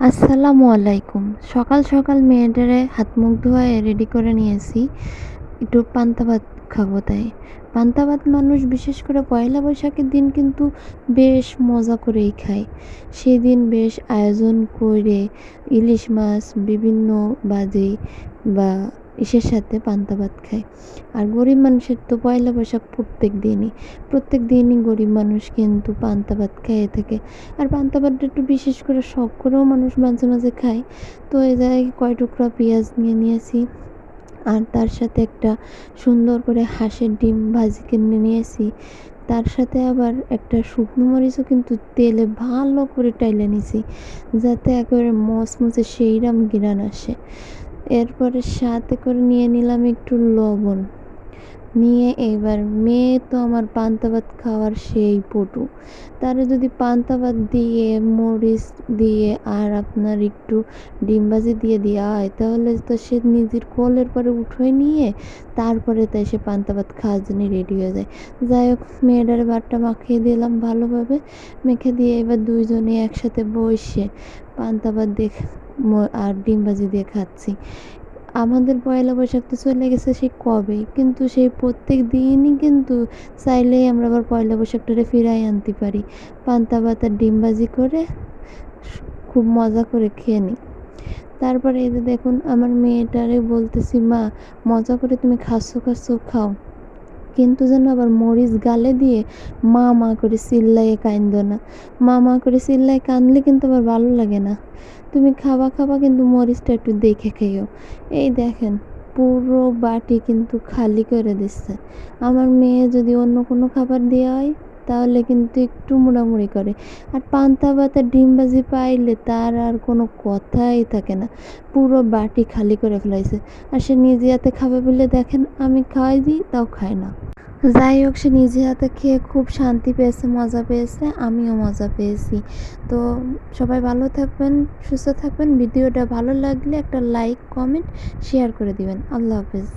আসসালামু আলাইকুম। সকাল সকাল মেয়েটারে হাত মুখ ধোয়ায় রেডি করে নিয়েছি। একটু পান্তা ভাত খাব তাই। পান্তা ভাত মানুষ বিশেষ করে পয়লা বৈশাখের দিন কিন্তু বেশ মজা করেই খায়। সেই দিন বেশ আয়োজন করে ইলিশ মাছ, বিভিন্ন বাজে বা ইসের সাথে পান্তা ভাত খায়। আর গরিব মানুষের তো পয়লা বৈশাখ প্রত্যেক দিনই। প্রত্যেক দিনই গরিব মানুষ কিন্তু পান্তা ভাত খেয়ে থাকে। আর পান্তা ভাতটা একটু বিশেষ করে শখ করেও মানুষ মাঝে মাঝে খায়। তো এই জায়গায় কয় টুকরা পেঁয়াজ নিয়ে নিয়েছি। আর তার সাথে একটা সুন্দর করে হাঁসের ডিম ভাজি কিনে নিয়েছি। তার সাথে আবার একটা শুকনো মরিচও কিন্তু তেলে ভালো করে টাইলে নিছি। যাতে একেবারে মচমচে সেইরাম গিরান আসে। এরপরে সাথে করে নিয়ে নিলাম একটু লবণ। নিয়ে এবার মেয়ে তো আমার পান্তা ভাত খাওয়ার সেই পটু। তারে যদি পান্তা ভাত দিয়ে, মরিচ দিয়ে আর আপনার একটু ডিম ভাজি দিয়ে দেওয়া হয়, তাহলে তো সে নিজের কোলের পরে উঠোয় নিয়ে তারপরে তাই সে পান্তা ভাত খাওয়ার জন্য রেডি হয়ে যায়। যাই হোক, মেয়েটার ভাতটা মাখিয়ে দিলাম ভালোভাবে। মেখে দিয়ে এবার দুইজনে একসাথে বসে পান্তা ভাত দেখ আর ডিম ভাজি দিয়ে খাচ্ছি। আমাদের পয়লা বৈশাখ তো চলে গেছে সেই কবে? কিন্তু সেই প্রত্যেক দিনই কিন্তু চাইলেই আমরা আবার পয়লা বৈশাখটারে ফিরাই আনতে পারি। পান্তা ভাত আর ডিম ভাজি করে খুব মজা করে খেয়ে নিই তারপরে যে দেখুন, আমার মেয়েটারে বলতেছি, মা, মজা করে তুমি খাচ্ছো খাচ্ছো, খাও। কিন্তু যেন আবার মরিচ গালে দিয়ে মা মা করে চিল্লাইয়ে কান্দ না। মা মা করে চিল্লাই কাঁদলে কিন্তু আবার ভালো লাগে না। তুমি খাবা খাবা কিন্তু মরিচটা একটু দেখে খেয়েও। এই দেখেন, পুরো বাটি কিন্তু খালি করে দিচ্ছে। আমার মেয়ে যদি অন্য কোনো খাবার দেওয়া হয় তাহলে কিন্তু একটু মোড়ামুড়ি করে। আর পান্তা ভাত ডিম ভাজি পাইলে তার আর কোনো কথাই থাকে না। পুরো বাটি খালি করে ফেলাইছে। আর সে নিজে হাতে খাবে বলে দেখেন, আমি খাওয়াই দিই, তাও খায় না। যাই হোক, সে নিজে হাতে খেয়ে খুব শান্তি পেয়েছে, মজা পেয়েছে, আমিও মজা পেয়েছি। তো সবাই ভালো থাকবেন, সুস্থ থাকবেন। ভিডিওটা ভালো লাগলে একটা লাইক, কমেন্ট, শেয়ার করে দিবেন। আল্লাহ হাফেজ।